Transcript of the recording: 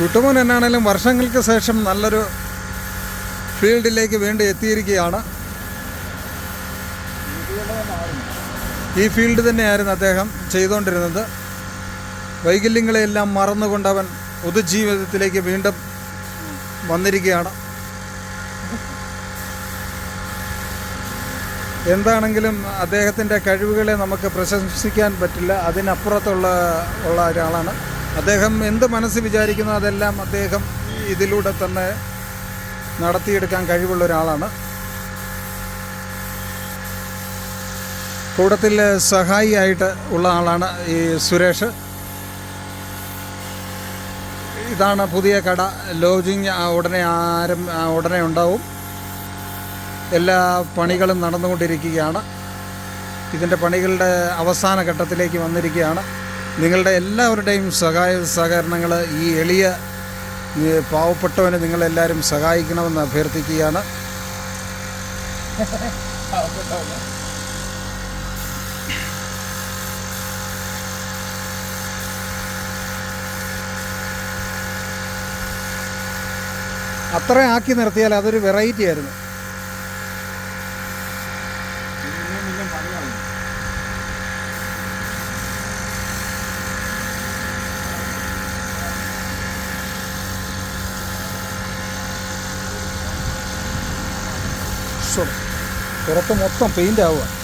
കുട്ടുമോൻ എന്നാണേലും വർഷങ്ങൾക്ക് ശേഷം നല്ലൊരു ഫീൽഡിലേക്ക് വീണ്ടും എത്തിയിരിക്കുകയാണ്. ഈ ഫീൽഡ് തന്നെയായിരുന്നു അദ്ദേഹം ചെയ്തുകൊണ്ടിരുന്നത്. വൈകല്യങ്ങളെയെല്ലാം അവൻ പൊതുജീവിതത്തിലേക്ക് വീണ്ടും വന്നിരിക്കുകയാണ്. എന്താണെങ്കിലും അദ്ദേഹത്തിന്റെ കഴിവുകളെ നമുക്ക് പ്രശംസിക്കാൻ പറ്റില്ല. അതിനപ്പുറത്തുള്ള ഉള്ള ഒരാളാണ്. അദ്ദേഹം എന്ത് മനസ്സ് വിചാരിക്കുന്നു അതെല്ലാം അദ്ദേഹം ഇതിലൂടെ തന്നെ നടത്തിയെടുക്കാൻ കഴിവുള്ള ഒരാളാണ്. കൂടത്തിൽ സഹായിയായിട്ട് ഉള്ള ആളാണ് ഈ സുരേഷ്. ഇതാണ് പുതിയ കട. ലോജിങ് ഉടനെ ആരം ഉടനെ ഉണ്ടാവും. എല്ലാ പണികളും നടന്നുകൊണ്ടിരിക്കുകയാണ്. ഇതിന്റെ പണികളുടെ അവസാന ഘട്ടത്തിലേക്ക് വന്നിരിക്കുകയാണ്. നിങ്ങളുടെ എല്ലാവരുടെയും സഹായ സഹകരണങ്ങൾ ഈ എളിയ പാവപ്പെട്ടവനെ നിങ്ങളെല്ലാവരും സഹായിക്കണമെന്ന് അഭ്യർത്ഥിക്കുകയാണ്. അത്ര ആക്കി നിർത്തിയാൽ അതൊരു വെറൈറ്റി ആയിരുന്നു. ശ്ശോ, പുറത്ത് മൊത്തം പെയിന്റ് ആവുക.